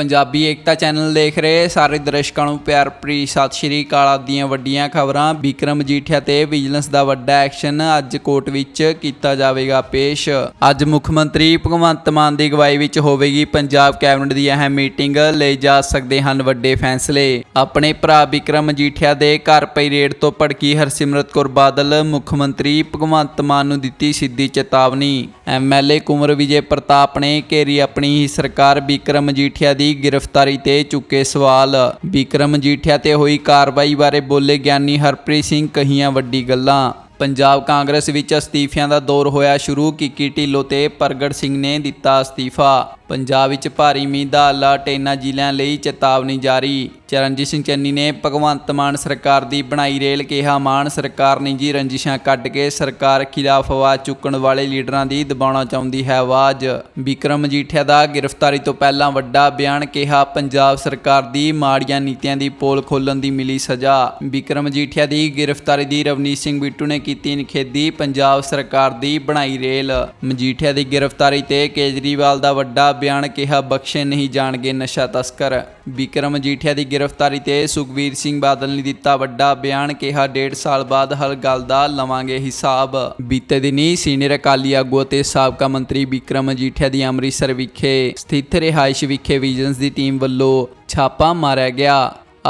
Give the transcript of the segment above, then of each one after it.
ਪੰਜਾਬੀ ਏਕਤਾ channel ਦੇਖ ਰਹੇ ਸਾਰੇ ਦਰਸ਼ਕਾਂ ਨੂੰ ਪਿਆਰ ਭਰੀ ਸਤਿ ਸ਼੍ਰੀ ਅਕਾਲ। ਆਪ ਵੱਡੀਆਂ ਖਬਰਾਂ, ਵਿਕਰਮ ਮਜੀਠੀਆ ਤੇ ਵਿਜੀਲੈਂਸ ਦਾ ਵੱਡਾ ਐਕਸ਼ਨ ਅੱਜ ਕੋਰਟ ਵਿੱਚ ਕੀਤਾ ਜਾਵੇਗਾ ਪੇਸ਼। ਅੱਜ ਮੁੱਖ ਮੰਤਰੀ ਭਗਵੰਤ ਮਾਨ ਦੀ ਅਗਵਾਈ ਵਿੱਚ ਹੋਵੇਗੀ ਪੰਜਾਬ ਕੈਬਨਿਟ ਦੀ ਅਹਿਮ ਮੀਟਿੰਗ ਲਈ ਜਾ ਸਕਦੇ ਹਨ ਵੱਡੇ ਫੈਸਲੇ। ਆਪਣੇ ਭਰਾ ਵਿਕਰਮ ਮਜੀਠੀਆ ਦੇ ਘਰ ਪਈ ਰੇਡ ਤੋਂ ਭੜਕੀ ਹਰਸਿਮਰਤ ਕੌਰ ਬਾਦਲ, ਮੁੱਖ ਮੰਤਰੀ ਭਗਵੰਤ ਮਾਨ ਨੂੰ ਦਿੱਤੀ ਸਿੱਧੀ ਚੇਤਾਵਨੀ। ਐਮਐਲਏ ਕੁਮਰ ਵਿਜੇ ਪ੍ਰਤਾਪ ਨੇ ਘੇਰੀ ਆਪਣੀ ਹੀ ਸਰਕਾਰ ਵਿਕਰਮ ਮਜੀਠੀਆ ਦੀ ਗ੍ਰਿਫਤਾਰੀ ਤੇ ਚੁੱਕੇ ਸਵਾਲ। ਵਿਕਰਮ ਮਜੀਠੀਆ ਤੇ ਹੋਈ ਕਾਰਵਾਈ ਬਾਰੇ ਬੋਲੇ ਗਿਆਨੀ ਹਰਪ੍ਰੀਤ ਸਿੰਘ ਕਹੀਆਂ ਵੱਡੀ ਗੱਲਾਂ। ਪੰਜਾਬ ਕਾਂਗਰਸ ਵਿੱਚ ਅਸਤੀਫਿਆਂ ਦਾ ਦੌਰ ਹੋਇਆ ਸ਼ੁਰੂ ਕਿੱਕੀ ਢਿੱਲੋਂ ਤੇ ਪ੍ਰਗਟ ਸਿੰਘ ਨੇ ਦਿੱਤਾ ਅਸਤੀਫਾ। ਪੰਜਾਬ ਵਿੱਚ ਭਾਰੀ ਮੀਂਹ ਦਾ ਅਲਰਟ ਇਹਨਾਂ ਜ਼ਿਲ੍ਹਿਆਂ ਲਈ ਚੇਤਾਵਨੀ ਜਾਰੀ। ਚਰਨਜੀਤ ਸਿੰਘ ਚੰਨੀ ਨੇ ਭਗਵੰਤ ਮਾਨ ਸਰਕਾਰ ਦੀ ਬਣਾਈ ਰੇਲ ਕਿਹਾ, ਮਾਨ ਸਰਕਾਰ ਨਿੱਜੀ ਰੰਜਿਸ਼ਾਂ ਕੱਢ ਕੇ ਸਰਕਾਰ ਖਿਲਾਫ ਆਵਾਜ਼ ਚੁੱਕਣ ਵਾਲੇ ਲੀਡਰਾਂ ਦੀ ਦਬਾਉਣਾ ਚਾਹੁੰਦੀ ਹੈ। ਆਵਾਜ਼ ਵਿਕਰਮ ਮਜੀਠੀਆ ਦਾ ਗ੍ਰਿਫਤਾਰੀ ਤੋਂ ਪਹਿਲਾਂ ਵੱਡਾ ਬਿਆਨ ਕਿਹਾ, ਪੰਜਾਬ ਸਰਕਾਰ ਦੀ ਮਾੜੀਆਂ ਨੀਤੀਆਂ ਦੀ ਪੋਲ ਖੋਲਣ ਦੀ ਮਿਲੀ ਸਜ਼ਾ। ਵਿਕਰਮ ਮਜੀਠੀਆ ਦੀ ਗ੍ਰਿਫਤਾਰੀ ਦੀ ਰਵਨੀਤ ਸਿੰਘ ਬਿੱਟੂ ਨੇ ਕੀਤੀ ਨਿਖੇਧੀ, ਪੰਜਾਬ ਸਰਕਾਰ ਦੀ ਬਣਾਈ ਰੇਲ। ਮਜੀਠੀਆ ਦੀ ਗ੍ਰਿਫਤਾਰੀ ਤੇ ਕੇਜਰੀਵਾਲ ਦਾ ਵੱਡਾ ਬਿਆਨ ਕਿਹਾ, ਬਖਸ਼ੇ ਨਹੀਂ ਜਾਣਗੇ ਨਸ਼ਾ ਤਸਕਰ। ਵਿਕਰਮ ਮਜੀਠੀਆ ਦੀ ਗ੍ਰਿਫਤਾਰੀ ਤੇ ਸੁਖਵੀਰ ਸਿੰਘ ਬਾਦਲ ਨੇ ਦਿੱਤਾ ਵੱਡਾ ਬਿਆਨ, ਕਿਹਾ, ਡੇਢ ਸਾਲ ਬਾਅਦ ਹਰ ਗੱਲ ਦਾ ਲਵਾਂਗੇ ਹਿਸਾਬ। ਬੀਤੇ ਦਿਨੀ ਸੀਨੀਅਰ ਅਕਾਲੀ ਆਗੂ ਅਤੇ ਸਾਬਕਾ ਮੰਤਰੀ ਵਿਕਰਮ ਮਜੀਠੀਆ ਦੀ ਅੰਮ੍ਰਿਤਸਰ ਵਿਖੇ ਸਥਿਤ ਰਿਹਾਇਸ਼ ਵਿਖੇ ਵਿਜੀਲੈਂਸ ਦੀ ਟੀਮ ਵੱਲੋਂ ਛਾਪਾ ਮਾਰਿਆ ਗਿਆ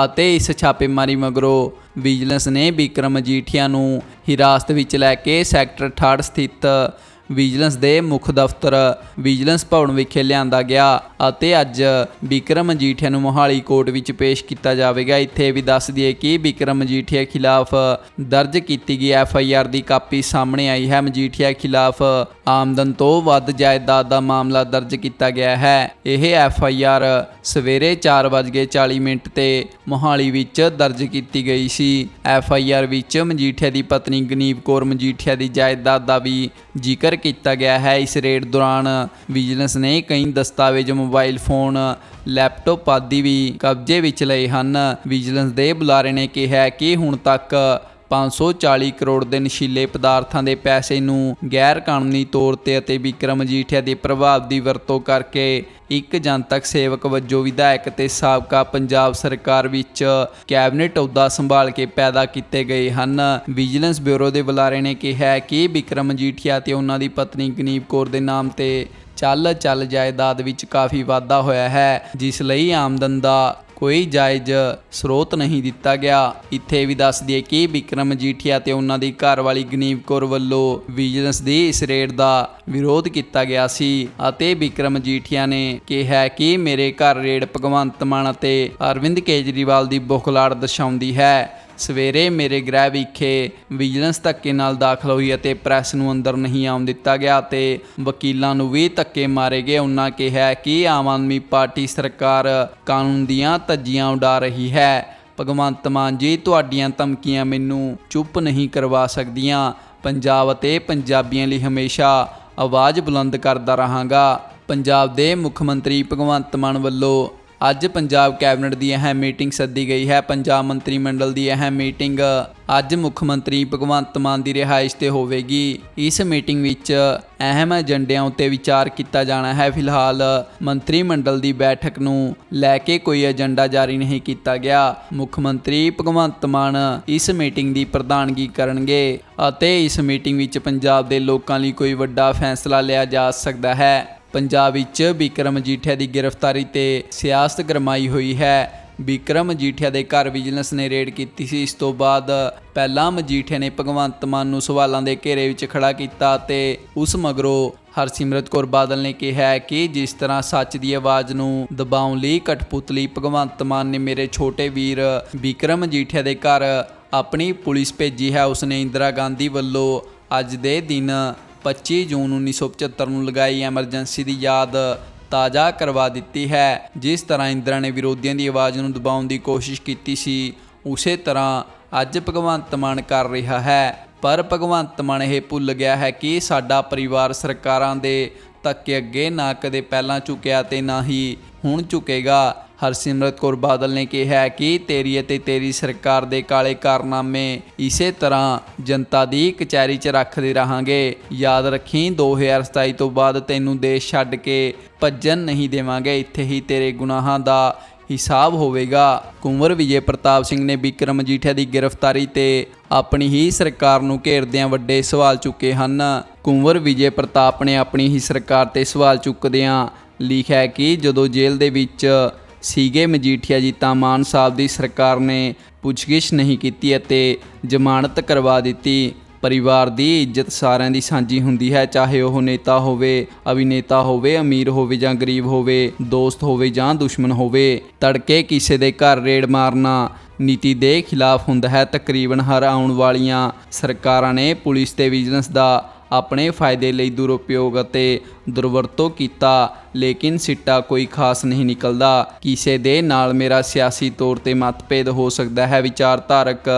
ਅਤੇ ਇਸ ਛਾਪੇਮਾਰੀ ਮਗਰੋਂ ਵਿਜੀਲੈਂਸ ਨੇ ਵਿਕਰਮ ਮਜੀਠੀਆ ਨੂੰ ਹਿਰਾਸਤ ਵਿੱਚ ਲੈ ਕੇ ਸੈਕਟਰ 68 ਸਥਿਤ ਵਿਜੀਲੈਂਸ ਦੇ ਮੁੱਖ ਦਫ਼ਤਰ ਵਿਜੀਲੈਂਸ ਭਵਨ ਵਿਖੇ ਲਿਆਂਦਾ ਗਿਆ ਅਤੇ ਅੱਜ ਵਿਕਰਮ ਮਜੀਠੀਆ ਨੂੰ ਮੋਹਾਲੀ ਕੋਰਟ ਵਿੱਚ ਪੇਸ਼ ਕੀਤਾ ਜਾਵੇਗਾ। ਇੱਥੇ ਵੀ ਦੱਸ ਦਈਏ ਕਿ ਵਿਕਰਮ ਮਜੀਠੀਆ ਖਿਲਾਫ ਦਰਜ ਕੀਤੀ ਗਈ ਐਫ ਆਈ ਆਰ ਦੀ ਕਾਪੀ ਸਾਹਮਣੇ ਆਈ ਹੈ। ਮਜੀਠੀਆ ਖਿਲਾਫ ਆਮਦਨ ਤੋਂ ਵੱਧ ਜਾਇਦਾਦ ਦਾ ਮਾਮਲਾ ਦਰਜ ਕੀਤਾ ਗਿਆ ਹੈ। ਇਹ ਐਫ ਆਈ ਆਰ ਸਵੇਰੇ 4:40 ਮਿੰਟ ਤੇ ਮੋਹਾਲੀ ਵਿੱਚ ਦਰਜ ਕੀਤੀ ਗਈ ਸੀ। ਐਫ ਆਈ ਆਰ ਵਿੱਚ ਮਜੀਠੀਆ ਦੀ ਪਤਨੀ ਗਨੀਵ ਕੌਰ ਮਜੀਠੀਆ ਦੀ ਜਾਇਦਾਦ ਦਾ ਵੀ ਜ਼ਿਕਰ ਕੀਤਾ ਗਿਆ ਹੈ। ਇਸ ਰੇਡ ਦੌਰਾਨ ਵਿਜੀਲੈਂਸ ਨੇ ਕਈ ਦਸਤਾਵੇਜ਼ ਮੋਬਾਈਲ ਫੋਨ ਲੈਪਟਾਪ ਆਦਿ ਵੀ ਕਬਜ਼ੇ ਵਿੱਚ ਲਏ ਹਨ। ਵਿਜੀਲੈਂਸ ਦੇ ਬੁਲਾਰੇ ਨੇ ਕਿਹਾ ਕਿ ਹੁਣ ਤੱਕ 540 ਕਰੋੜ ਦੇ ਨਸ਼ੀਲੇ ਪਦਾਰਥਾਂ ਦੇ ਪੈਸੇ ਨੂੰ ਗੈਰ ਕਾਨੂੰਨੀ ਤੌਰ ਤੇ ਅਤੇ ਵਿਕਰਮ ਮਜੀਠੀਆ ਦੇ ਪ੍ਰਭਾਵ ਦੀ ਵਰਤੋਂ ਕਰਕੇ ਇੱਕ ਜਨਤਕ ਸੇਵਕ ਵਜੋਂ ਵਿਧਾਇਕ ਤੇ ਸਾਬਕਾ ਪੰਜਾਬ ਸਰਕਾਰ ਵਿੱਚ ਕੈਬਨਿਟ ਅਹੁਦਾ ਸੰਭਾਲ ਕੇ ਪੈਦਾ ਕੀਤੇ ਗਏ ਹਨ। ਵਿਜੀਲੈਂਸ ਬਿਊਰੋ ਦੇ ਬੁਲਾਰੇ ਨੇ ਕਿਹਾ ਕਿ ਵਿਕਰਮ ਮਜੀਠੀਆ ਤੇ ਉਹਨਾਂ ਦੀ ਪਤਨੀ ਗਨੀਵ ਕੌਰ ਦੇ ਨਾਮ ਤੇ ਚੱਲ ਚੱਲ ਜਾਇਦਾਦ ਵਿੱਚ ਕਾਫੀ ਵਾਧਾ ਹੋਇਆ ਹੈ, ਜਿਸ ਲਈ ਆਮਦਨ ਦਾ ਕੋਈ ਜਾਇਜ਼ ਸਰੋਤ ਨਹੀਂ ਦਿੱਤਾ ਗਿਆ। ਇੱਥੇ ਵੀ ਦੱਸ ਦਈਏ ਕਿ ਵਿਕਰਮ ਮਜੀਠੀਆ ਤੇ ਉਹਨਾਂ ਦੀ ਘਰਵਾਲੀ ਗਨੀਵ ਕੌਰ ਵੱਲੋਂ ਵਿਜੀਲੈਂਸ ਦੀ ਇਸ ਰੇਡ ਦਾ ਵਿਰੋਧ ਕੀਤਾ ਗਿਆ ਸੀ ਅਤੇ ਵਿਕਰਮ ਮਜੀਠੀਆ ਨੇ ਕਿਹਾ ਕਿ ਮੇਰੇ ਘਰ ਰੇਡ ਭਗਵੰਤ ਮਾਨ ਅਤੇ ਅਰਵਿੰਦ ਕੇਜਰੀਵਾਲ ਦੀ ਬੁਖਲਾੜ ਦਰਸਾਉਂਦੀ ਹੈ। ਸਵੇਰੇ ਮੇਰੇ ਗ੍ਰਹਿ ਵਿਖੇ ਵਿਜੀਲੈਂਸ ਧੱਕੇ ਨਾਲ ਦਾਖਲ ਹੋਈ ਅਤੇ ਪ੍ਰੈਸ ਨੂੰ ਅੰਦਰ ਨਹੀਂ ਆਉਣ ਦਿੱਤਾ ਗਿਆ ਤੇ ਵਕੀਲਾਂ ਨੂੰ ਵੀ ਧੱਕੇ ਮਾਰੇ ਗਏ। ਉਹਨਾਂ ਕਿਹਾ ਕਿ ਆਮ ਆਦਮੀ ਪਾਰਟੀ ਸਰਕਾਰ ਕਾਨੂੰਨ ਦੀਆਂ ਧੱਜੀਆਂ ਉਡਾ ਰਹੀ ਹੈ। ਭਗਵੰਤ ਮਾਨ ਜੀ, ਤੁਹਾਡੀਆਂ ਧਮਕੀਆਂ ਮੈਨੂੰ ਚੁੱਪ ਨਹੀਂ ਕਰਵਾ ਸਕਦੀਆਂ। ਪੰਜਾਬ ਅਤੇ ਪੰਜਾਬੀਆਂ ਲਈ ਹਮੇਸ਼ਾ ਆਵਾਜ਼ ਬੁਲੰਦ ਕਰਦਾ ਰਹਾਂਗਾ। ਪੰਜਾਬ ਦੇ ਮੁੱਖ ਮੰਤਰੀ ਭਗਵੰਤ ਮਾਨ ਵੱਲੋਂ ਅੱਜ ਪੰਜਾਬ ਕੈਬਨਿਟ ਦੀ ਅਹਿਮ ਮੀਟਿੰਗ ਸੱਦੀ ਗਈ ਹੈ। ਪੰਜਾਬ ਮੰਤਰੀ ਮੰਡਲ ਦੀ ਅਹਿਮ ਮੀਟਿੰਗ ਅੱਜ ਮੁੱਖ ਮੰਤਰੀ ਭਗਵੰਤ ਮਾਨ ਦੀ ਰਿਹਾਇਸ਼ ਤੇ ਹੋਵੇਗੀ। ਇਸ ਮੀਟਿੰਗ ਵਿੱਚ ਅਹਿਮ ਏਜੰਡਿਆਂ ਉੱਤੇ ਵਿਚਾਰ ਕੀਤਾ ਜਾਣਾ ਹੈ। ਫਿਲਹਾਲ ਮੰਤਰੀ ਮੰਡਲ ਦੀ ਬੈਠਕ ਨੂੰ ਲੈ ਕੇ ਕੋਈ ਏਜੰਡਾ ਜਾਰੀ ਨਹੀਂ ਕੀਤਾ ਗਿਆ। ਮੁੱਖ ਮੰਤਰੀ ਭਗਵੰਤ ਮਾਨ ਇਸ ਮੀਟਿੰਗ ਦੀ ਪ੍ਰਧਾਨਗੀ ਕਰਨਗੇ ਅਤੇ ਇਸ ਮੀਟਿੰਗ ਵਿੱਚ ਪੰਜਾਬ ਦੇ ਲੋਕਾਂ ਲਈ ਕੋਈ ਵੱਡਾ ਫੈਸਲਾ ਲਿਆ ਜਾ ਸਕਦਾ ਹੈ। ਪੰਜਾਬ ਵਿੱਚ ਵਿਕਰਮ ਮਜੀਠੀਆ ਦੀ ਗ੍ਰਿਫਤਾਰੀ ਤੇ ਸਿਆਸਤ ਗਰਮਾਈ ਹੋਈ ਹੈ। ਵਿਕਰਮ ਮਜੀਠੀਆ ਦੇ ਘਰ ਵਿਜੀਲੈਂਸ ਨੇ ਰੇਡ ਕੀਤੀ ਸੀ। ਇਸ ਤੋਂ ਬਾਅਦ ਪਹਿਲਾਂ ਮਜੀਠੀਆ ਨੇ ਭਗਵੰਤ ਮਾਨ ਨੂੰ ਸਵਾਲਾਂ ਦੇ ਘੇਰੇ ਵਿੱਚ ਖੜਾ ਕੀਤਾ ਤੇ ਉਸ ਮਗਰੋਂ ਹਰਸਿਮਰਤ ਕੌਰ ਬਾਦਲ ਨੇ ਕਿਹਾ ਕਿ ਜਿਸ ਤਰ੍ਹਾਂ ਸੱਚ ਦੀ ਆਵਾਜ਼ ਨੂੰ ਦਬਾਉਣ ਲਈ ਕਠਪੁਤਲੀ ਭਗਵੰਤ ਮਾਨ ਨੇ ਮੇਰੇ ਛੋਟੇ ਵੀਰ ਵਿਕਰਮ ਮਜੀਠੀਆ ਦੇ ਘਰ ਆਪਣੀ ਪੁਲਿਸ ਭੇਜੀ ਹੈ ਉਸਨੇ ਇੰਦਰਾ ਗਾਂਧੀ ਵੱਲੋਂ ਅੱਜ ਦੇ ਦਿਨ 25 ਜੂਨ 1975 ਨੂੰ ਲਗਾਈ ਐਮਰਜੈਂਸੀ ਦੀ ਯਾਦ ਤਾਜ਼ਾ ਕਰਵਾ ਦਿੱਤੀ ਹੈ, ਜਿਸ ਤਰ੍ਹਾਂ ਇੰਦਰਾ ਨੇ ਵਿਰੋਧੀਆਂ ਦੀ ਆਵਾਜ਼ ਨੂੰ ਦਬਾਉਣ ਦੀ ਕੋਸ਼ਿਸ਼ ਕੀਤੀ ਸੀ, ਉਸੇ ਤਰ੍ਹਾਂ ਅੱਜ ਭਗਵੰਤ ਮਾਨ ਕਰ ਰਿਹਾ ਹੈ। ਪਰ ਭਗਵੰਤ ਮਾਨ ਇਹ ਭੁੱਲ ਗਿਆ ਹੈ ਕਿ ਸਾਡਾ ਪਰਿਵਾਰ ਸਰਕਾਰਾਂ ਦੇ ਧੱਕੇ ਅੱਗੇ ਨਾ ਕਦੇ ਪਹਿਲਾਂ ਝੁਕਿਆ ਤੇ ਨਾ ਹੀ ਹੁਣ ਝੁਕੇਗਾ। ਹਰਸਿਮਰਤ ਕੌਰ ਬਾਦਲ ਨੇ ਕਿਹਾ ਕਿ ਤੇਰੀ ਅਤੇ ਤੇਰੀ ਸਰਕਾਰ ਦੇ ਕਾਲੇ ਕਾਰਨਾਮੇ ਇਸੇ ਤਰ੍ਹਾਂ ਜਨਤਾ ਦੀ ਕਚਹਿਰੀ 'ਚ ਰੱਖਦੇ ਰਹਾਂਗੇ। ਯਾਦ ਰੱਖੀ 2027 ਤੋਂ ਬਾਅਦ ਤੈਨੂੰ ਦੇਸ਼ ਛੱਡ ਕੇ ਭੱਜਣ ਨਹੀਂ ਦੇਵਾਂਗੇ। ਇੱਥੇ ਹੀ ਤੇਰੇ ਗੁਨਾਹਾਂ ਦਾ ਹਿਸਾਬ ਹੋਵੇਗਾ। ਕੁੰਵਰ ਵਿਜੇ ਪ੍ਰਤਾਪ ਸਿੰਘ ਨੇ ਬਿਕਰਮ ਮਜੀਠੀਆ ਦੀ ਗ੍ਰਿਫਤਾਰੀ ਤੇ ਆਪਣੀ ਹੀ ਸਰਕਾਰ ਨੂੰ ਘੇਰਦਿਆਂ ਵੱਡੇ ਸਵਾਲ ਚੁੱਕੇ ਹਨ। ਕੁੰਵਰ ਵਿਜੇ ਪ੍ਰਤਾਪ ਨੇ ਆਪਣੀ ਹੀ ਸਰਕਾਰ ਤੇ ਸਵਾਲ ਚੁੱਕਦਿਆਂ ਲਿਖਿਆ ਕਿ ਜਦੋਂ ਜੇਲ੍ਹ ਦੇ ਵਿੱਚ ਸੀਗੇ ਮਜੀਠੀਆ ਜੀ, ਤਾਂ ਮਾਨ ਸਾਹਿਬ ਦੀ ਸਰਕਾਰ ਨੇ ਪੁੱਛਗਿੱਛ ਨਹੀਂ ਕੀਤੀ ਅਤੇ ਜ਼ਮਾਨਤ ਕਰਵਾ ਦਿੱਤੀ। ਪਰਿਵਾਰ ਦੀ ਇੱਜ਼ਤ ਸਾਰਿਆਂ ਦੀ ਸਾਂਝੀ ਹੁੰਦੀ ਹੈ, ਚਾਹੇ ਉਹ ਨੇਤਾ ਹੋਵੇ, ਅਭਿਨੇਤਾ ਹੋਵੇ, ਅਮੀਰ ਹੋਵੇ ਜਾਂ ਗਰੀਬ ਹੋਵੇ, ਦੋਸਤ ਹੋਵੇ ਜਾਂ ਦੁਸ਼ਮਣ ਹੋਵੇ, ਤੜਕੇ ਕਿਸੇ ਦੇ ਘਰ ਰੇਡ ਮਾਰਨਾ ਨੀਤੀ ਦੇ ਖਿਲਾਫ ਹੁੰਦਾ ਹੈ। ਤਕਰੀਬਨ ਹਰ ਆਉਣ ਵਾਲੀਆਂ ਸਰਕਾਰਾਂ ਨੇ ਪੁਲਿਸ ਤੇ ਵਿਜੀਲੈਂਸ ਦਾ ਆਪਣੇ ਫਾਇਦੇ ਲਈ ਦੁਰਉਪਯੋਗ ਅਤੇ ਦੁਰਵਰਤੋਂ ਕੀਤਾ, ਲੇਕਿਨ ਸਿੱਟਾ ਕੋਈ ਖਾਸ ਨਹੀਂ ਨਿਕਲਦਾ। ਕਿਸੇ ਦੇ ਨਾਲ ਮੇਰਾ ਸਿਆਸੀ ਤੌਰ ਤੇ ਮਤਭੇਦ ਹੋ ਸਕਦਾ ਹੈ, ਵਿਚਾਰਧਾਰਕ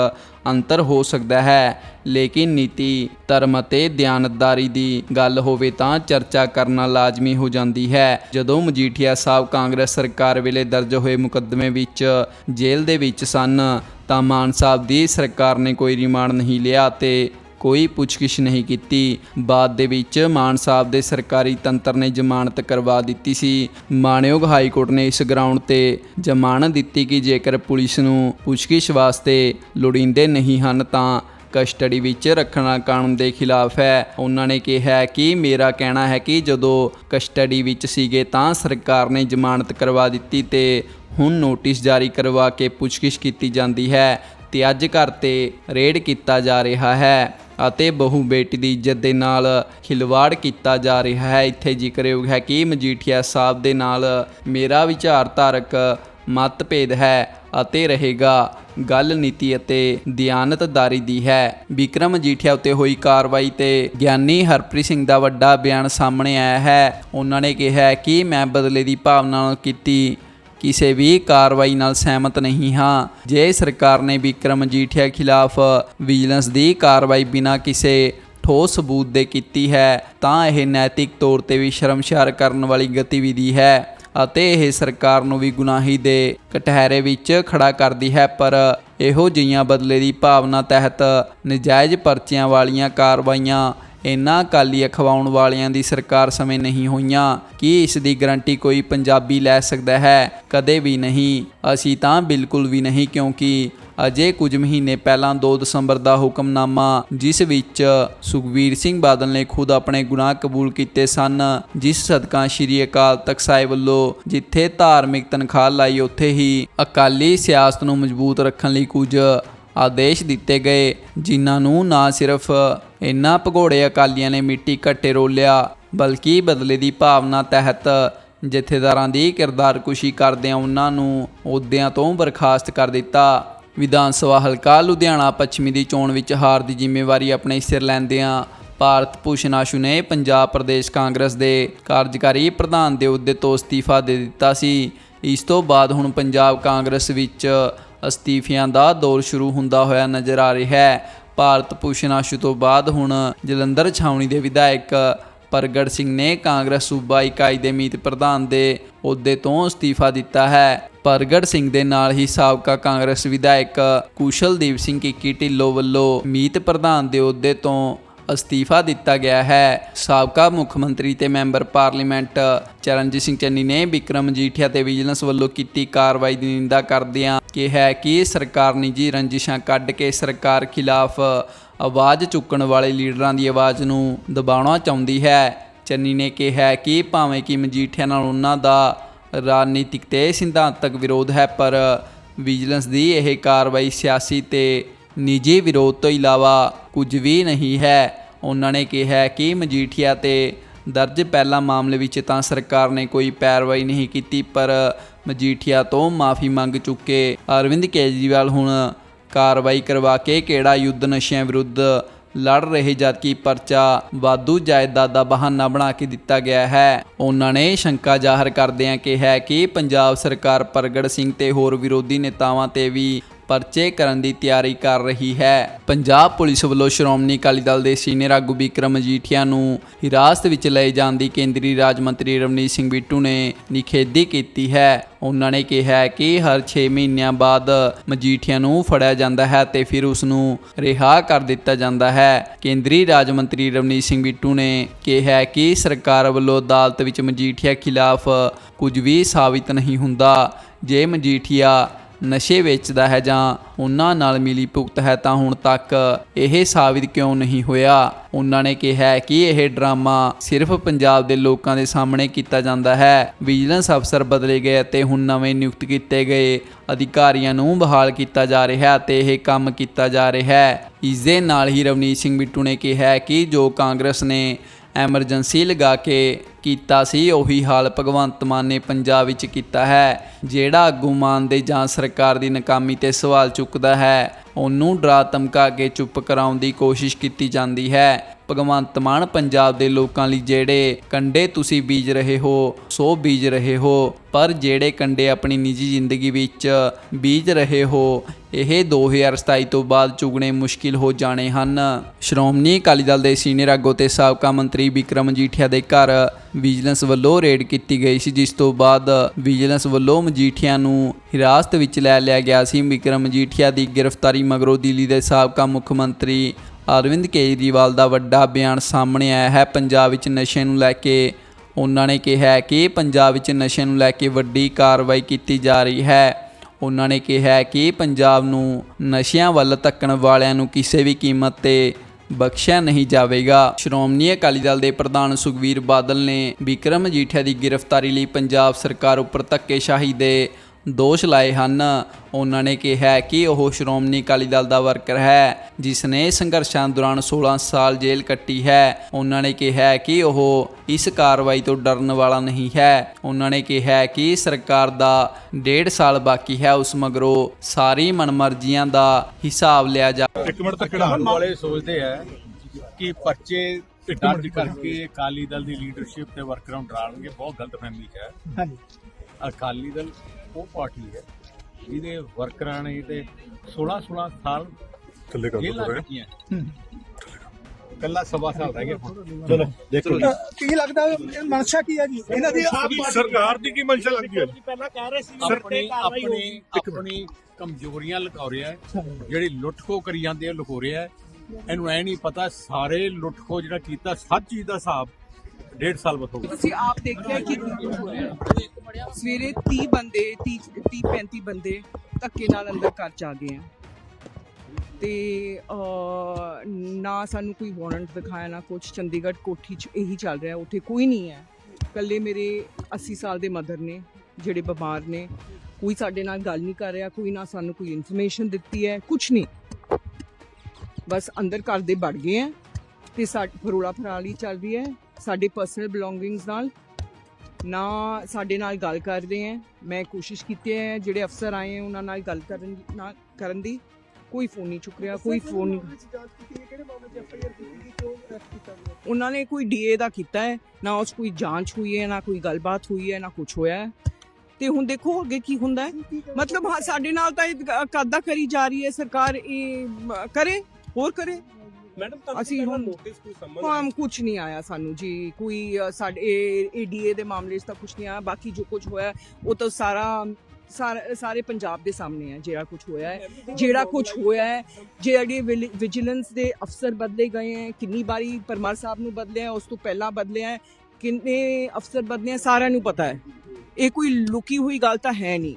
ਅੰਤਰ ਹੋ ਸਕਦਾ ਹੈ, ਲੇਕਿਨ ਨੀਤੀ, ਧਰਮ ਅਤੇ ਦਿਆਨਤਦਾਰੀ ਦੀ ਗੱਲ ਹੋਵੇ ਤਾਂ ਚਰਚਾ ਕਰਨਾ ਲਾਜ਼ਮੀ ਹੋ ਜਾਂਦੀ ਹੈ। ਜਦੋਂ ਮਜੀਠੀਆ ਸਾਹਿਬ ਕਾਂਗਰਸ ਸਰਕਾਰ ਵੇਲੇ ਦਰਜ ਹੋਏ ਮੁਕੱਦਮੇ ਵਿੱਚ ਜੇਲ੍ਹ ਦੇ ਵਿੱਚ ਸਨ, ਤਾਂ ਮਾਨ ਸਾਹਿਬ ਦੀ ਸਰਕਾਰ ਨੇ ਕੋਈ ਰਿਮਾਂਡ ਨਹੀਂ ਲਿਆ ਤੇ ਕੋਈ ਪੁੱਛਗਿੱਛ ਨਹੀਂ ਕੀਤੀ। ਬਾਅਦ ਦੇ ਵਿੱਚ ਮਾਨ ਸਾਹਿਬ ਦੇ ਸਰਕਾਰੀ ਤੰਤਰ ਨੇ ਜ਼ਮਾਨਤ ਕਰਵਾ ਦਿੱਤੀ ਸੀ। ਮਾਣਯੋਗ ਹਾਈ ਕੋਰਟ ਨੇ ਇਸ ਗਰਾਊਂਡ ਤੇ ਜ਼ਮਾਨਤ ਦਿੱਤੀ ਕਿ ਜੇਕਰ ਪੁਲਿਸ ਨੂੰ ਪੁੱਛਗਿੱਛ ਵਾਸਤੇ ਲੋੜੀਂਦੇ ਨਹੀਂ ਹਨ ਤਾਂ ਕਸਟਡੀ ਵਿੱਚ ਰੱਖਣਾ ਕਾਨੂੰਨ ਦੇ ਖਿਲਾਫ ਹੈ। ਉਹਨਾਂ ਨੇ ਕਿਹਾ ਕਿ ਮੇਰਾ ਕਹਿਣਾ ਹੈ ਕਿ ਜਦੋਂ ਕਸਟਡੀ ਵਿੱਚ ਸੀਗੇ ਤਾਂ ਸਰਕਾਰ ਨੇ ਜ਼ਮਾਨਤ ਕਰਵਾ ਦਿੱਤੀ ਤੇ ਹੁਣ ਨੋਟਿਸ ਜਾਰੀ ਕਰਵਾ ਕੇ ਪੁੱਛਗਿੱਛ ਕੀਤੀ ਜਾਂਦੀ ਹੈ ਤੇ ਅੱਜ ਘਰ ਤੇ ਰੇਡ ਕੀਤਾ ਜਾ ਰਿਹਾ ਹੈ। ਅਤੇ ਬਹੂ ਬੇਟੀ ਦੀ ਇੱਜ਼ਤ ਦੇ ਨਾਲ ਖਿਲਵਾੜ ਕੀਤਾ ਜਾ ਰਿਹਾ ਹੈ। ਇੱਥੇ ਜ਼ਿਕਰਯੋਗ ਹੈ ਕਿ ਮਜੀਠੀਆ ਸਾਹਿਬ ਦੇ ਨਾਲ ਮੇਰਾ ਵਿਚਾਰਧਾਰਕ ਮਤਭੇਦ ਹੈ ਅਤੇ ਰਹੇਗਾ। ਗੱਲ ਨੀਤੀ ਅਤੇ ਦਿਆਨਤਦਾਰੀ ਦੀ ਹੈ। ਵਿਕਰਮ ਮਜੀਠੀਆ ਉੱਤੇ ਹੋਈ ਕਾਰਵਾਈ ਤੇ ਗਿਆਨੀ ਹਰਪ੍ਰੀਤ ਸਿੰਘ ਦਾ ਵੱਡਾ ਬਿਆਨ ਸਾਹਮਣੇ ਆਇਆ ਹੈ। ਉਹਨਾਂ ਨੇ ਕਿਹਾ ਕਿ ਮੈਂ ਬਦਲੇ ਦੀ ਭਾਵਨਾ ਨਾਲ ਕੀਤੀ ਕਿਸੇ ਵੀ ਕਾਰਵਾਈ ਨਾਲ ਸਹਿਮਤ ਨਹੀਂ ਹਾਂ। ਜੇ ਸਰਕਾਰ ਨੇ ਵਿਕਰਮ ਮਜੀਠੀਆ ਖਿਲਾਫ ਵਿਜੀਲੈਂਸ ਦੀ ਕਾਰਵਾਈ ਬਿਨਾਂ ਕਿਸੇ ਠੋਸ ਸਬੂਤ ਦੇ ਕੀਤੀ ਹੈ, ਤਾਂ ਇਹ ਨੈਤਿਕ ਤੌਰ ਤੇ ਵੀ ਸ਼ਰਮਸ਼ਾਰ ਕਰਨ ਵਾਲੀ ਗਤੀਵਿਧੀ ਹੈ ਅਤੇ ਇਹ ਸਰਕਾਰ ਨੂੰ ਵੀ ਗੁਨਾਹੀ ਦੇ ਕਟਹਿਰੇ ਵਿੱਚ ਖੜਾ ਕਰਦੀ ਹੈ, ਪਰ ਇਹੋ ਜਿਹੀਆਂ ਬਦਲੇ ਦੀ ਭਾਵਨਾ ਤਹਿਤ ਨਜਾਇਜ਼ ਪਰਚਿਆਂ ਵਾਲੀਆਂ ਕਾਰਵਾਈਆਂ ਇਨ੍ਹਾਂ ਅਕਾਲੀ ਅਖਵਾਉਣ ਵਾਲਿਆਂ ਦੀ ਸਰਕਾਰ ਸਮੇਂ ਨਹੀਂ ਹੋਈਆਂ। ਕਿ ਇਸ ਦੀ ਗਰੰਟੀ ਕੋਈ ਪੰਜਾਬੀ ਲੈ ਸਕਦਾ ਹੈ? ਕਦੇ ਵੀ ਨਹੀਂ। ਅਸੀਂ ਤਾਂ ਬਿਲਕੁਲ ਵੀ ਨਹੀਂ, ਕਿਉਂਕਿ ਅਜੇ ਕੁਝ ਮਹੀਨੇ ਪਹਿਲਾਂ 2 ਦਸੰਬਰ ਦਾ ਹੁਕਮਨਾਮਾ, ਜਿਸ ਵਿੱਚ ਸੁਖਵੀਰ ਸਿੰਘ ਬਾਦਲ ਨੇ ਖੁਦ ਆਪਣੇ ਗੁਨਾਹ ਕਬੂਲ ਕੀਤੇ ਸਨ, ਜਿਸ ਸਦਕਾ ਸ਼੍ਰੀ ਅਕਾਲ ਤਖਤ ਸਾਹਿਬ ਵੱਲੋਂ ਜਿੱਥੇ ਧਾਰਮਿਕ ਤਨਖਾਹ ਲਾਈ, ਉੱਥੇ ਹੀ ਅਕਾਲੀ ਸਿਆਸਤ ਨੂੰ ਮਜ਼ਬੂਤ ਰੱਖਣ ਲਈ ਕੁਝ ਆਦੇਸ਼ ਦਿੱਤੇ ਗਏ, ਜਿਨ੍ਹਾਂ ਨੂੰ ਨਾ ਸਿਰਫ ਇਨ੍ਹਾਂ ਭਗੋੜੇ ਅਕਾਲੀਆਂ ਨੇ ਮਿੱਟੀ ਘੱਟੇ ਰੋਲਿਆ, ਬਲਕਿ ਬਦਲੇ ਦੀ ਭਾਵਨਾ ਤਹਿਤ ਜਥੇਦਾਰਾਂ ਦੀ ਕਿਰਦਾਰਕੁਸ਼ੀ ਕਰਦਿਆਂ ਉਹਨਾਂ ਨੂੰ ਅਹੁਦਿਆਂ ਤੋਂ ਬਰਖਾਸਤ ਕਰ ਦਿੱਤਾ। ਵਿਧਾਨ ਸਭਾ ਹਲਕਾ ਲੁਧਿਆਣਾ ਪੱਛਮੀ ਦੀ ਚੋਣ ਵਿੱਚ ਹਾਰ ਦੀ ਜ਼ਿੰਮੇਵਾਰੀ ਆਪਣੇ ਸਿਰ ਲੈਂਦਿਆਂ ਭਾਰਤ ਭੂਸ਼ਣ ਆਸ਼ੂ ਨੇ ਪੰਜਾਬ ਪ੍ਰਦੇਸ਼ ਕਾਂਗਰਸ ਦੇ ਕਾਰਜਕਾਰੀ ਪ੍ਰਧਾਨ ਦੇ ਅਹੁਦੇ ਤੋਂ ਅਸਤੀਫਾ ਦੇ ਦਿੱਤਾ ਸੀ। ਇਸ ਤੋਂ ਬਾਅਦ ਹੁਣ ਪੰਜਾਬ ਕਾਂਗਰਸ ਵਿੱਚ ਅਸਤੀਫਿਆਂ ਦਾ ਦੌਰ ਸ਼ੁਰੂ ਹੁੰਦਾ ਹੋਇਆ ਨਜ਼ਰ ਆ ਰਿਹਾ ਹੈ। ਭਾਰਤ ਭੂਸ਼ਣ ਆਸ਼ੂ ਤੋਂ ਬਾਅਦ ਹੁਣ ਜਲੰਧਰ ਛਾਉਣੀ ਦੇ ਵਿਧਾਇਕ ਪ੍ਰਗਟ ਸਿੰਘ ਨੇ ਕਾਂਗਰਸ ਸੂਬਾ ਇਕਾਈ ਦੇ ਮੀਤ ਪ੍ਰਧਾਨ ਦੇ ਅਹੁਦੇ ਤੋਂ ਅਸਤੀਫਾ ਦਿੱਤਾ ਹੈ। ਪ੍ਰਗਟ ਸਿੰਘ ਦੇ ਨਾਲ ਹੀ ਸਾਬਕਾ ਕਾਂਗਰਸ ਵਿਧਾਇਕ ਕੁਸ਼ਲਦੀਪ ਸਿੰਘ ਕਿੱਕੀ ਢਿੱਲੋਂ ਵੱਲੋਂ ਮੀਤ ਪ੍ਰਧਾਨ ਦੇ ਅਹੁਦੇ ਤੋਂ ਅਸਤੀਫਾ ਦਿੱਤਾ ਗਿਆ ਹੈ। ਸਾਬਕਾ ਮੁੱਖ ਮੰਤਰੀ ਤੇ ਮੈਂਬਰ ਪਾਰਲੀਮੈਂਟ ਚਰਨਜੀਤ ਸਿੰਘ ਚੰਨੀ ਨੇ ਵਿਕਰਮ ਮਜੀਠੀਆ ਤੇ ਵਿਜੀਲੈਂਸ ਵੱਲੋਂ ਕੀਤੀ ਕਾਰਵਾਈ ਦੀ ਨਿੰਦਾ ਕਰਦਿਆਂ ਕਿਹਾ ਕਿ ਸਰਕਾਰ ਨਿੱਜੀ ਰੰਜਿਸ਼ਾਂ ਕੱਢ ਕੇ ਸਰਕਾਰ ਖਿਲਾਫ ਆਵਾਜ਼ ਚੁੱਕਣ ਵਾਲੇ ਲੀਡਰਾਂ ਦੀ ਆਵਾਜ਼ ਨੂੰ ਦਬਾਉਣਾ ਚਾਹੁੰਦੀ ਹੈ। ਚੰਨੀ ਨੇ ਕਿਹਾ ਕਿ ਭਾਵੇਂ ਕਿ ਮਜੀਠੀਆ ਨਾਲ ਉਹਨਾਂ ਦਾ ਰਾਜਨੀਤਿਕ ਤੇ ਸਿਧਾਂਤਕ ਵਿਰੋਧ ਹੈ, ਪਰ ਵਿਜੀਲੈਂਸ ਦੀ ਇਹ ਕਾਰਵਾਈ ਸਿਆਸੀ ਤੇ ਨਿੱਜੀ ਵਿਰੋਧ ਤੋਂ ਇਲਾਵਾ ਕੁਝ ਵੀ ਨਹੀਂ ਹੈ। ਉਹਨਾਂ ਨੇ ਕਿਹਾ ਕਿ ਮਜੀਠੀਆ ਤੇ ਦਰਜ ਪਹਿਲਾ ਮਾਮਲੇ ਵਿੱਚ ਤਾਂ ਸਰਕਾਰ ਨੇ ਕੋਈ ਪੈਰਵਾਈ ਨਹੀਂ ਕੀਤੀ, ਪਰ ਮਜੀਠੀਆ ਤੋਂ ਮਾਫੀ ਮੰਗ ਚੁੱਕੇ। ਅਰਵਿੰਦ ਕੇਜਰੀਵਾਲ ਹੁਣ ਕਾਰਵਾਈ ਕਰਵਾ ਕੇ ਕਿਹੜਾ ਯੁੱਧ ਨਸ਼ਿਆਂ ਵਿਰੁੱਧ ਲੜ ਰਹੇ ਜਦਕਿ ਪਰਚਾ ਵਾਧੂ ਜਾਇਦਾਦ ਦਾ ਬਹਾਨਾ ਬਣਾ ਕੇ ਦਿੱਤਾ ਗਿਆ ਹੈ। ਉਹਨਾਂ ਨੇ ਸ਼ੰਕਾ ਜ਼ਾਹਰ ਕਰਦਿਆਂ ਕਿਹਾ ਕਿ ਪੰਜਾਬ ਸਰਕਾਰ ਪ੍ਰਗਟ ਸਿੰਘ ਤੇ ਹੋਰ ਵਿਰੋਧੀ ਨੇਤਾਵਾਂ ਤੇ ਵੀ ਪਰਚੇ ਕਰਨ ਦੀ ਤਿਆਰੀ ਕਰ ਰਹੀ ਹੈ। ਪੰਜਾਬ ਪੁਲਿਸ ਵੱਲੋਂ ਸ਼੍ਰੋਮਣੀ ਅਕਾਲੀ ਦਲ ਦੇ ਸੀਨੀਅਰ ਆਗੂ ਵਿਕਰਮ ਮਜੀਠੀਆ ਨੂੰ ਹਿਰਾਸਤ ਵਿੱਚ ਲਏ ਜਾਣ ਦੀ ਕੇਂਦਰੀ ਰਾਜ ਮੰਤਰੀ ਰਵਨੀਤ ਸਿੰਘ ਬਿੱਟੂ ਨੇ ਨਿਖੇਧੀ ਕੀਤੀ ਹੈ। ਉਹਨਾਂ ਨੇ ਕਿਹਾ ਕਿ ਹਰ 6 ਮਹੀਨਿਆਂ ਬਾਅਦ ਮਜੀਠੀਆ ਨੂੰ ਫੜਿਆ ਜਾਂਦਾ ਹੈ ਤੇ ਫਿਰ ਉਸ ਨੂੰ ਰਿਹਾ ਕਰ ਦਿੱਤਾ ਜਾਂਦਾ ਹੈ। ਕੇਂਦਰੀ ਰਾਜ ਮੰਤਰੀ ਰਵਨੀਤ ਸਿੰਘ ਬਿੱਟੂ ਨੇ ਕਿਹਾ ਕਿ ਸਰਕਾਰ ਵੱਲੋਂ ਅਦਾਲਤ ਵਿੱਚ ਮਜੀਠੀਆ ਖਿਲਾਫ ਕੁਝ ਵੀ ਸਾਬਿਤ ਨਹੀਂ ਹੁੰਦਾ। ਜੇ ਮਜੀਠੀਆ ਨਸ਼ੇ ਵੇਚਦਾ ਹੈ ਜਾਂ ਉਹਨਾਂ ਨਾਲ ਮਿਲੀ ਭੁਗਤ ਹੈ, ਤਾਂ ਹੁਣ ਤੱਕ ਇਹ ਸਾਬਿਤ ਕਿਉਂ ਨਹੀਂ ਹੋਇਆ? ਉਹਨਾਂ ਨੇ ਕਿਹਾ ਕਿ ਇਹ ਡਰਾਮਾ ਸਿਰਫ ਪੰਜਾਬ ਦੇ ਲੋਕਾਂ ਦੇ ਸਾਹਮਣੇ ਕੀਤਾ ਜਾਂਦਾ ਹੈ। ਵਿਜੀਲੈਂਸ ਅਫਸਰ ਬਦਲੇ ਗਏ ਅਤੇ ਹੁਣ ਨਵੇਂ ਨਿਯੁਕਤ ਕੀਤੇ ਗਏ ਅਧਿਕਾਰੀਆਂ ਨੂੰ ਬਹਾਲ ਕੀਤਾ ਜਾ ਰਿਹਾ ਹੈ ਅਤੇ ਇਹ ਕੰਮ ਕੀਤਾ ਜਾ ਰਿਹਾ ਹੈ। ਇਸ ਦੇ ਨਾਲ ਹੀ ਰਵਨੀਤ ਸਿੰਘ ਬਿੱਟੂ ਨੇ ਕਿਹਾ ਕਿ ਜੋ ਕਾਂਗਰਸ ਨੇ ਐਮਰਜੈਂਸੀ ਲਗਾ ਕੇ ਕੀਤਾ ਸੀ, ਉਹੀ ਹਾਲ ਭਗਵੰਤ ਮਾਨ ਨੇ ਪੰਜਾਬ ਵਿੱਚ ਕੀਤਾ ਹੈ, ਜਿਹੜਾ ਆਗੂ ਮਾਨ ਦੇ ਜਾਂ ਸਰਕਾਰ ਦੀ ਨਾਕਾਮੀ ਤੇ ਸਵਾਲ ਚੁੱਕਦਾ ਹੈ, ਉਹਨੂੰ ਡਰਾ ਧਮਕਾ ਕੇ ਚੁੱਪ ਕਰਾਉਣ ਦੀ ਕੋਸ਼ਿਸ਼ ਕੀਤੀ ਜਾਂਦੀ ਹੈ। ਭਗਵੰਤ ਮਾਨ ਪੰਜਾਬ ਦੇ ਲੋਕਾਂ ਲਈ ਜਿਹੜੇ ਕੰਡੇ ਤੁਸੀਂ ਬੀਜ ਰਹੇ ਹੋ, ਸੋ ਬੀਜ ਰਹੇ ਹੋ, ਪਰ ਜਿਹੜੇ ਕੰਡੇ ਆਪਣੀ ਨਿੱਜੀ ਜ਼ਿੰਦਗੀ ਵਿੱਚ ਬੀਜ ਰਹੇ ਹੋ, ਇਹ 2027 ਤੋਂ ਬਾਅਦ ਚੁਗਣੇ ਮੁਸ਼ਕਿਲ ਹੋ ਜਾਣੇ ਹਨ। ਸ਼੍ਰੋਮਣੀ ਅਕਾਲੀ ਦਲ ਦੇ ਸੀਨੀਅਰ ਆਗੂ ਤੇ ਸਾਬਕਾ ਮੰਤਰੀ ਵਿਕਰਮ ਮਜੀਠੀਆ ਦੇ ਘਰ ਵਿਜੀਲੈਂਸ ਵੱਲੋਂ ਰੇਡ ਕੀਤੀ ਗਈ ਸੀ, ਜਿਸ ਤੋਂ ਬਾਅਦ ਵਿਜੀਲੈਂਸ ਵੱਲੋਂ ਮਜੀਠੀਆ ਨੂੰ ਹਿਰਾਸਤ ਵਿੱਚ ਲੈ ਲਿਆ ਗਿਆ ਸੀ। ਵਿਕਰਮ ਮਜੀਠੀਆ ਦੀ ਗ੍ਰਿਫਤਾਰੀ ਮਗਰੋਂ ਦਿੱਲੀ ਦੇ ਸਾਬਕਾ ਮੁੱਖ ਮੰਤਰੀ ਅਰਵਿੰਦ ਕੇਜਰੀਵਾਲ ਦਾ ਵੱਡਾ ਬਿਆਨ ਸਾਹਮਣੇ ਆਇਆ ਹੈ। ਪੰਜਾਬ ਵਿੱਚ ਨਸ਼ੇ ਨੂੰ ਲੈ ਕੇ ਉਹਨਾਂ ਨੇ ਕਿਹਾ ਕਿ ਪੰਜਾਬ ਵਿੱਚ ਨਸ਼ੇ ਨੂੰ ਲੈ ਕੇ ਵੱਡੀ ਕਾਰਵਾਈ ਕੀਤੀ ਜਾ ਰਹੀ ਹੈ। ਉਹਨਾਂ ਨੇ ਕਿਹਾ ਕਿ ਪੰਜਾਬ ਨੂੰ ਨਸ਼ਿਆਂ ਵੱਲ ਧੱਕਣ ਵਾਲਿਆਂ ਨੂੰ ਕਿਸੇ ਵੀ ਕੀਮਤ ਤੇ ਬਖਸ਼ਿਆ ਨਹੀਂ ਜਾਵੇਗਾ। ਸ਼੍ਰੋਮਣੀ ਅਕਾਲੀ ਦਲ ਦੇ ਪ੍ਰਧਾਨ ਸੁਖਵੀਰ ਬਾਦਲ ਨੇ ਵਿਕਰਮ ਜੀਠਿਆ ਦੀ ਗ੍ਰਿਫਤਾਰੀ ਲਈ ਪੰਜਾਬ ਸਰਕਾਰ ਉੱਪਰ ਧੱਕੇਸ਼ਾਹੀ ਦੇ ਦੋਸ਼ ਲਾਏ ਹਨ। ਉਹਨਾਂ ਨੇ ਕਿਹਾ ਕਿ ਉਹ ਸ਼੍ਰੋਮਣੀ ਅਕਾਲੀ ਦਲ ਦਾ ਵਰਕਰ ਹੈ ਜਿਸ ਨੇ ਸੰਘਰਸ਼ਾਂ ਦੌਰਾਨ 16 ਸਾਲ ਜੇਲ੍ਹ ਕੱਟੀ ਹੈ। ਉਹਨਾਂ ਨੇ ਕਿਹਾ ਕਿ ਉਹ ਇਸ ਕਾਰਵਾਈ ਤੋਂ ਡਰਨ ਵਾਲਾ ਨਹੀਂ ਹੈ। ਉਹਨਾਂ ਨੇ ਕਿਹਾ ਕਿ ਸਰਕਾਰ ਦਾ ਡੇਢ ਸਾਲ ਬਾਕੀ ਹੈ ਉਸ ਮਗਰੋਂ ਸਾਰੀ ਮਨਮਰਜ਼ੀਆਂ ਦਾ ਹਿਸਾਬ ਲਿਆ ਜਾ ਇੱਕ ਮਿੰਟ ਤੱਕ ਕਿਹੜਾ ਵਾਲੇ ਸੋਚਦੇ ਆ ਕਿ ਪਰਚੇ ਦਰਜ ਕਰਕੇ ਅਕਾਲੀ ਦਲ ਦੀ ਲੀਡਰਸ਼ਿਪ ਤੇ ਵਰਕਰਾਂ ਨੂੰ ਡਰਾਉਣਗੇ ਬਹੁਤ ਗਲਤ ਫਹਿਮੀ ਹੈ। ਹਾਂਜੀ। ਅਕਾਲੀ ਦਲ ਉਹ ਪਾਰਟੀ ਹੈ ਜਿਹਦੇ ਵਰਕਰਾਂ ਨੇ ਤੇ 16 16 ਸਾਲ ਥੱਲੇ ਕਰ ਜੇਲ੍ਹਾਂ ਕੱਟੀਆਂ। ਕੱਲਾ ਸਵਾ ਸਾਲ ਰਹਿ ਗਏ ਹੁਣ। ਚਲੋ ਦੇਖੋ ਕੀ ਲੱਗਦਾ ਇਹ ਮਨਸ਼ਾ ਕੀ ਹੈ ਜੀ? ਇਹਨਾਂ ਦੀ ਸਰਕਾਰ ਦੀ ਕੀ ਮਨਸ਼ਾ ਲੱਗਦੀ ਹੈ? ਪਹਿਲਾਂ ਕਹਿ ਰਹੇ ਸੀ ਆਪਣੀ ਆਪਣੀ ਆਪਣੀ ਕਮਜ਼ੋਰੀਆਂ ਲੁਕਾ ਰਿਹਾ ਹੈ। ਜਿਹੜੀ ਲੁੱਟਖੋ ਕਰੀ ਜਾਂਦੇ ਆ ਲੁਕੋ ਰਿਹਾ ਹੈ। ਇਹਨੂੰ ਐ ਨਹੀਂ ਪਤਾ ਸਾਰੇ ਲੁੱਟਖੋ ਜਿਹੜਾ ਕੀਤਾ ਸੱਚ ਚੀਜ਼ ਦਾ ਹਿਸਾਬ ਡੇਢ ਸਾਲ ਬਾਅਦ ਹੋਊਗਾ। ਤੁਸੀਂ ਆਪ ਦੇਖਿਆ ਕਿ ਹੋ ਰਿਹਾ? ਸਵੇਰੇ 30 ਬੰਦੇ 30 30 35 ਬੰਦੇ ਧੱਕੇ ਨਾਲ ਅੰਦਰ ਘਰ ਚ ਆ ਗਏ ਆ। ਤੇ ਨਾ ਸਾਨੂੰ ਕੋਈ ਵਾਰੰਟ ਦਿਖਾਇਆ, ਨਾ ਕੁਝ ਚੰਡੀਗੜ੍ਹ ਕੋਠੀ ਚ ਇਹੀ ਚੱਲ ਰਿਹਾ, ਉੱਥੇ ਕੋਈ ਨਹੀਂ ਹੈ। ਕੱਲੇ ਮੇਰੇ 80 ਸਾਲ ਦੇ ਮਦਰ ਨੇ, ਜਿਹੜੇ ਬਿਮਾਰ ਨੇ। ਕੋਈ ਸਾਡੇ ਨਾਲ ਗੱਲ ਨਹੀਂ ਕਰ ਰਿਹਾ, ਕੋਈ ਨਾ ਸਾਨੂੰ ਕੋਈ ਇਨਫੋਰਮੇਸ਼ਨ ਦਿੱਤੀ ਹੈ ਕੁਝ ਨਹੀਂ। ਬਸ ਅੰਦਰ ਘਰ ਦੇ ਵੜ ਗਏ ਆ ਤੇ ਸਾਡੀ ਫਰੋਲਾ ਫਰਾਲੀ ਚੱਲ ਰਹੀ ਹੈ। ਸਾਡੇ ਪਰਸਨਲ ਬਿਲੋਂਗਿੰਗਸ ਨਾਲ ਨਾ ਸਾਡੇ ਨਾਲ ਗੱਲ ਕਰਦੇ ਹੈ। ਮੈਂ ਕੋਸ਼ਿਸ਼ ਕੀਤੀ ਹੈ, ਜਿਹੜੇ ਅਫਸਰ ਆਏ ਹੈ, ਉਹਨਾਂ ਨਾਲ ਗੱਲ ਕਰਨ ਨਾਲ ਕਰਨ ਦੀ। ਕੋਈ ਫੋਨ ਨਹੀਂ ਚੁੱਕ ਰਿਹਾ, ਕੋਈ ਫੋਨ ਨਹੀਂ। ਉਹਨਾਂ ਨੇ ਕੋਈ ਡੀਏ ਦਾ ਕੀਤਾ ਹੈ, ਨਾ ਉਸ ਕੋਈ ਜਾਂਚ ਹੋਈ ਹੈ, ਨਾ ਕੋਈ ਗੱਲਬਾਤ ਹੋਈ ਹੈ, ਨਾ ਕੁਝ ਹੋਇਆ ਹੈ। ਤੇ ਹੁਣ ਦੇਖੋ ਅੱਗੇ ਕੀ ਹੁੰਦਾ ਹੈ। ਮਤਲਬ ਸਾਡੇ ਨਾਲ ਤਾਂ ਇਹ ਕਾਦਾ ਕਰੀ ਜਾ ਰਹੀ ਹੈ, ਸਰਕਾਰ ਇਹ ਕਰੇ, ਹੋਰ ਕਰੇ। ਮੈਡਮ ਅਸੀਂ ਹੁਣ ਨੋਟਿਸ ਕੋਈ ਕੁਝ ਨਹੀਂ ਆਇਆ ਸਾਨੂੰ ਜੀ ਕੋਈ ਅ, ਸਾਡੇ ਏਡੀਏ ਦੇ ਮਾਮਲੇ 'ਚ ਤਾਂ ਕੁਝ ਨਹੀਂ ਆਇਆ ਬਾਕੀ ਜੋ ਕੁਝ ਹੋਇਆ ਉਹ ਤਾਂ ਸਾਰਾ ਸਾਰਾ- ਸਾਰੇ ਪੰਜਾਬ ਦੇ ਸਾਹਮਣੇ ਹੈ ਜਿਹੜਾ ਕੁਝ ਹੋਇਆ ਹੈ। ਜਿਹੜਾ ਕੁਝ ਹੋਇਆ ਹੈ ਜਿਹੜੇ ਵਿਜੀਲੈਂਸ ਦੇ ਅਫਸਰ ਬਦਲੇ ਗਏ ਹੈ ਕਿੰਨੀ ਵਾਰੀ ਪਰਮਾਰ ਸਾਹਿਬ ਨੂੰ ਬਦਲਿਆ ਹੈ, ਉਸ ਤੋਂ ਪਹਿਲਾਂ ਬਦਲਿਆ ਹੈ, ਕਿੰਨੇ ਅਫਸਰ ਬਦਲੇ ਹੈ ਸਾਰਿਆਂ ਨੂੰ ਪਤਾ ਹੈ। ਇਹ ਕੋਈ ਲੁਕੀ ਹੋਈ ਗੱਲ ਤਾਂ ਹੈ ਨਹੀਂ।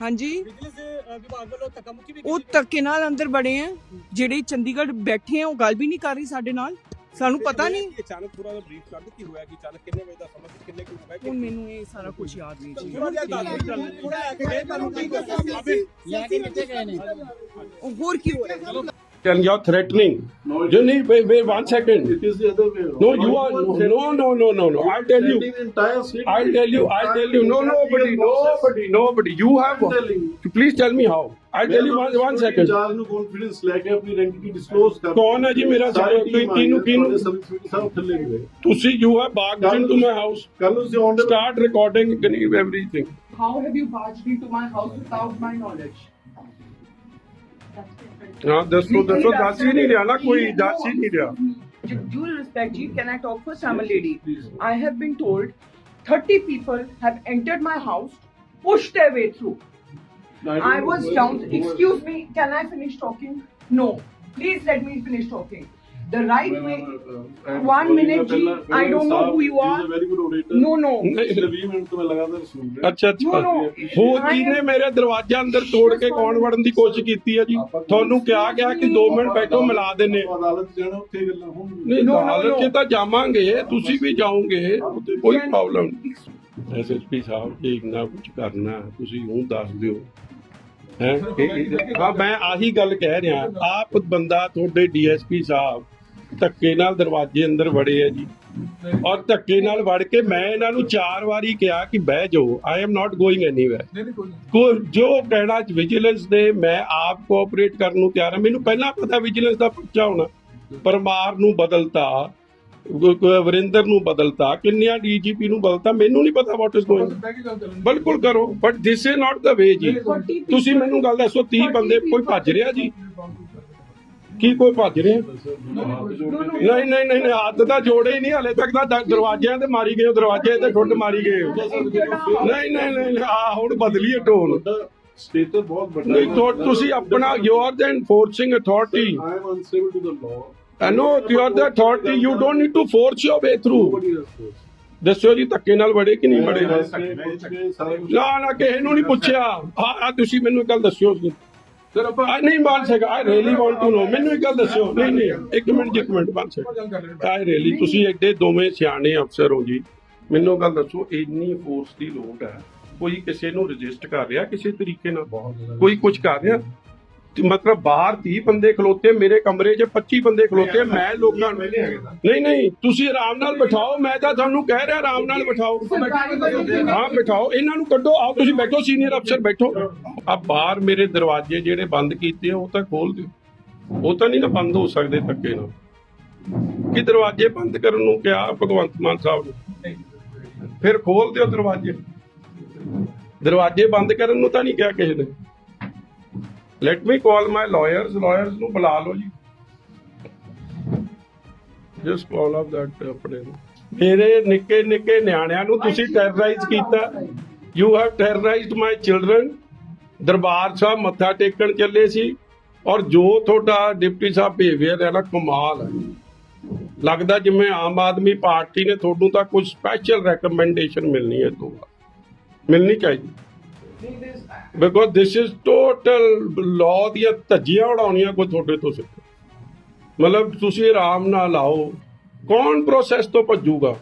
ਹਾਂਜੀ। ਬਿਜਲੀ ਦੇ ਵਿਭਾਗ ਵੱਲੋਂ ਤਕਮਕੀ ਵੀ ਉਹ ਧੱਕੇ ਨਾਲ ਅੰਦਰ ਬੜੇ ਹੈ ਜਿਹੜੇ ਚੰਡੀਗੜ੍ਹ ਬੈਠੇ ਆ ਉਹ ਗੱਲ ਵੀ ਨਹੀਂ ਕਰ ਰਹੀ ਸਾਡੇ ਨਾਲ। ਸਾਨੂੰ ਪਤਾ ਨਹੀਂ। ਅਚਾਨਕ ਪੂਰਾ ਬਰੀਫ ਕਰ ਦਿੱਤੀ ਹੋਇਆ ਕਿ ਅਚਾਨਕ ਕਿੰਨੇ ਵਜੇ ਦਾ ਸਮਾਂ ਸੀ ਕਿੰਨੇ ਕੁ ਹੋਇਆ ਹੁਣ ਮੈਨੂੰ ਇਹ ਸਾਰਾ ਕੁਝ ਯਾਦ ਨਹੀਂ ਜੀ। ਥੋੜਾ ਲੈ ਕੇ ਗਏ ਤੁਹਾਨੂੰ ਕੀ ਦੱਸਿਆ ਉਹ ਹੋਰ ਕੀ ਹੋ ਰਿਹਾ? And you're threatening. No, you need wait, wait one second. It is the other way around. No, you are no, no, no, no, no. I'll tell you. Entire city. I'll tell you. I'll tell you. No, nobody, nobody, nobody. You have. I'm telling you. Please tell me how. I'll tell you one, one second. ਚਾਰ ਨੂੰ confidence ਲੈ ਕੇ ਆਪਣੀ ਆਇਡੈਂਟੀ disclose ਕਰ ਕੌਣ ਹੈ ਜੀ ਮੇਰਾ ਸਾਰੇ ਸਾਰਾ team ਕਿਹਨੂੰ ਆਏ ਕਿਹਨੂੰ ਨੇ, ਤੁਹਾਡੇ ਸਭ ਥੱਲੇ ਗਏ ਤੁਸੀਂ you have barged into my house. ਕੱਲ ਨੂੰ ਤੁਸੀਂ ਆਨ Start recording everything. How have you barged into my house without my knowledge? ਹਾਂ ਦੱਸੋ ਦੱਸੋ ਦੱਸ ਹੀ ਨਹੀਂ ਰਿਹਾ ਨਾ ਕੋਈ ਦੱਸ ਹੀ ਨਹੀਂ ਰਿਹਾ Due due respect, Ji, can I talk first? I'm a lady. I have been told 30 people have entered my house, pushed their way through. I was down. Excuse me, can I finish talking? No. Please let me finish talking. The right way. One minute, Ji. I don't know who you are. No, no. ਪਿਛਲੇ 20 minute ਤੋਂ ਮੈਂ ਲਗਾਤਾਰ ਸੁਣ ਰਿਹਾ ਅੱਛਾ ਅੱਛਾ No, no. ਹੋਰ am- ਮੇਰੇ ਦਰਵਾਜ਼ੇ ਅੰਦਰ ਤੋੜ ਕੇ ਕੌਣ ਵੜਨ ਦੀ ਕੋਸ਼ਿਸ਼ ਕੀਤੀ ਹੈ ਜੀ ਤੁਹਾਨੂੰ ਕਿਹਾ ਗਿਆ ਕਿ 2 ਮਿੰਟ ਬੈਠੋ ਮਿਲਾ ਦਿੰਨੇ ਅਦਾਲਤ ਜਾਣਾ ਉੱਥੇ ਗੱਲਾਂ ਹੋਣਗੀਆਂ ਨਹੀਂ No, no, ਅਦਾਲਤ 'ਚ no. ਤਾਂ ਜਾਵਾਂਗੇ ਤੁਸੀਂ ਵੀ ਜਾਓਗੇ ਉਹ ਤੇ ਕੋਈ ਪ੍ਰੋਬਲਮ ਨਹੀਂ ਐਸਐਸਪੀ ਸਾਹਿਬ ਜੀ ਨਾ ਕੁਝ ਕਰਨਾ ਤੁਸੀਂ ਉਹ ਦੱਸ ਦਿਓ ਹੈ ਹਾਂ ਮੈਂ ਆਹੀ ਗੱਲ ਕਹਿ ਰਿਹਾ ਆਪ ਬੰਦਾ ਤੁਹਾਡੇ ਡੀਐਸਪੀ ਸਾਹਿਬ ਧੱਕੇ ਨਾਲ ਦਰਵਾਜ਼ੇ ਅੰਦਰ ਵੜੇ ਆ ਜੀ। ਔਰ ਧੱਕੇ ਨਾਲ ਵੜ ਕੇ ਮੈਂ ਇਹਨਾਂ ਨੂੰ ਚਾਰ ਵਾਰੀ ਕਿਹਾ ਕਿ ਬਹਿ ਜਾਓ I am not going anywhere ਕੋ ਜੋ ਕਹਿਣਾ ਵਿਜੀਲੈਂਸ ਨੇ ਮੈਂ ਆਪ ਕੋਆਪਰੇਟ ਕਰਨ ਨੂੰ ਤਿਆਰ ਹਾਂ। ਮੈਨੂੰ ਪਹਿਲਾਂ ਪਤਾ ਵਿਜੀਲੈਂਸ ਦਾ ਪਰਚਾ ਹੋਣਾ ਪਰਮਾਰ ਨੂੰ ਬਦਲਤਾ ਵਰਿੰਦਰ ਨੂੰ ਬਦਲਤਾ ਕਿੰਨਿਆਂ ਡੀਜੀਪੀ ਨੂੰ ਬਦਲਤਾ ਮੈਨੂੰ ਨਹੀਂ ਪਤਾ ਵਾਟ ਇਜ਼ ਗੋਇੰਗ ਬਿਲਕੁਲ ਕਰੋ but this is not the way ਜੀ। ਤੁਸੀਂ ਮੈਨੂੰ ਗੱਲ ਦੱਸੋ 30 ਬੰਦੇ ਕੋਈ ਭੱਜ ਰਿਹਾ ਜੀ? ਕੀ ਕੋਈ ਭੱਜ ਰਹੇ ਨਹੀਂ ਨਹੀਂ ਨਹੀਂ ਨਹੀਂ, ਹੱਥ ਤਾਂ ਜੋੜੇ ਹੀ ਨਹੀਂ ਹਲੇ ਤੱਕ ਤਾਂ ਦ- ਦਰਵਾਜ਼ਿਆਂ ਤੇ ਮਾਰੀ ਗਏ ਹੋ, ਦਰਵਾਜ਼ੇ ਤੇ ਠੁੱਡ ਮਾਰੀ ਗਏ ਹੋ। ਨਹੀਂ ਨਹੀਂ ਨਹੀਂ ਆ ਹੁਣ ਬਦਲੀਏ ਟੋਨ ਸਟੇਟਸ ਬਹੁਤ ਵੱਡਾ ਨਹੀਂ ਤੁ- ਤੁਸੀਂ ਆਪਣਾ you are the enforcing authority I am unstable to the law I know you are the authority. You don't need to force your way through. Nobody has ਦੱਸੋ ਜੀ ਧੱਕੇ ਨਾਲ ਵੜੇ ਕਿ ਨਹੀਂ ਵੜੇ ਨਾ ਨਾ ਕਿਸੇ ਨੂੰ ਨਹੀਂ ਪੁੱਛਿਆ ਆ ਆ ਤੁਸੀਂ ਮੈਨੂੰ ਇੱਕ ਗੱਲ ਦੱਸਿਓ ਜੀ ਸਰ ਆਪਾਂ ਨਹੀਂ ਬਣ ਸਕਾ I really want to know ਮੈਨੂੰ ਇੱਕ ਗੱਲ ਦੱਸਿਓ। ਨਹੀਂ ਨਹੀਂ ਇੱਕ ਮਿੰਟ ਜੀ, ਇੱਕ ਮਿੰਟ ਬਣ ਸਕਾ ਆਈ ਰੀਲੀ ਤੁਸੀਂ ਐਡੇ ਦੋਵੇਂ ਸਿਆਣੇ ਅਫਸਰ ਹੋ ਜੀ। ਮੈਨੂੰ ਗੱਲ ਦੱਸੋ ਇੰਨੀ ਫੋਰਸ ਦੀ ਲੋੜ ਹੈ? ਕੋਈ ਕਿਸੇ ਨੂੰ ਰਜਿਸਟ ਕਰ ਰਿਹਾ ਕਿਸੇ ਤਰੀਕੇ ਨਾਲ? ਕੋਈ ਕੁਝ ਕਰ ਰਿਹਾ? ਮਤਲਬ ਬਾਹਰ 30 ਬੰਦੇ ਖਲੋਤੇ ਮੇਰੇ ਕਮਰੇ 'ਚ 25 ਬੰਦੇ ਖਲੋਤੇ ਮੈਂ ਲੋਕਾਂ ਨੂੰ ਨਹੀਂ ਨਹੀਂ ਤੁਸੀਂ ਆਰਾਮ ਨਾਲ ਬਿਠਾਓ ਮੈਂ ਤਾਂ ਤੁਹਾਨੂੰ ਕਹਿ ਰਿਹਾ ਆਰਾਮ ਨਾਲ ਬਿਠਾਓ। ਹਾਂ ਬਿਠਾਓ ਇਹਨਾਂ ਨੂੰ ਕੱਢੋ ਆਓ ਤੁਸੀਂ ਬੈਠੋ ਸੀਨੀਅਰ ਅਫਸਰ ਬੈਠੋ। ਆ ਬਾਹਰ ਮੇਰੇ ਦਰਵਾਜ਼ੇ ਜਿਹੜੇ ਬੰਦ ਕੀਤੇ ਉਹ ਤਾਂ ਖੋਲ ਦਿਓ। ਉਹ ਤਾਂ ਨਹੀਂ ਨਾ ਬੰਦ ਹੋ ਸਕਦੇ ਧੱਕੇ ਨਾਲ। ਕਿ ਦਰਵਾਜ਼ੇ ਬੰਦ ਕਰਨ ਨੂੰ ਕਿਹਾ ਭਗਵੰਤ ਮਾਨ ਸਾਹਿਬ ਨੇ? ਫਿਰ ਖੋਲ ਦਿਓ ਦਰਵਾਜ਼ੇ। ਦਰਵਾਜ਼ੇ ਬੰਦ ਕਰਨ ਨੂੰ ਤਾਂ ਨਹੀਂ ਕਿਹਾ ਕਿਸੇ ਨੇ। Let me call my lawyers lawyers ਨੂੰ ਬੁਲਾ ਲਓ ਜੀ। ਜਸ ਕਾਲ ਆਫ ਦੈਟ ਆਪਣੇ ਮੇਰੇ ਨਿੱਕੇ ਨਿੱਕੇ ਨਿਆਣਿਆਂ ਨੂੰ ਤੁਸੀਂ ਟੈਰਰਾਈਜ਼ ਕੀਤਾ। You have terrorised my children Darbar Sahib ਮੱਥਾ ਟੇਕਣ ਚੱਲੇ ਸੀ। ਔਰ ਜੋ ਤੁਹਾਡਾ ਡਿਪਟੀ ਸਾਹਿਬ ਬਿਹੇਵੀਅਰ ਹੈ ਨਾ ਕਮਾਲ ਹੈ। ਲੱਗਦਾ ਜਿਵੇਂ ਆਮ ਆਦਮੀ ਪਾਰਟੀ ਨੇ ਤੁਹਾਨੂੰ ਤਾਂ ਕੁਝ ਸਪੈਸ਼ਲ ਰეკਮੈਂਡੇਸ਼ਨ ਮਿਲਣੀ ਹੈ ਤੋਂ ਮਿਲਣੀ ਚਾਹੀਦੀ। Because this is total law ਦੀਆਂ ਧੱਜੀਆਂ ਉਡਾਉਣੀਆਂ ਕੋਈ ਤੁਹਾਡੇ ਤੋਂ ਸਿੱਖ। ਮਤਲਬ ਤੁਸੀਂ ਆਰਾਮ ਨਾਲ ਆਓ। ਕੌਣ ਪ੍ਰੋਸੈਸ ਤੋਂ ਭੱਜੂਗਾ?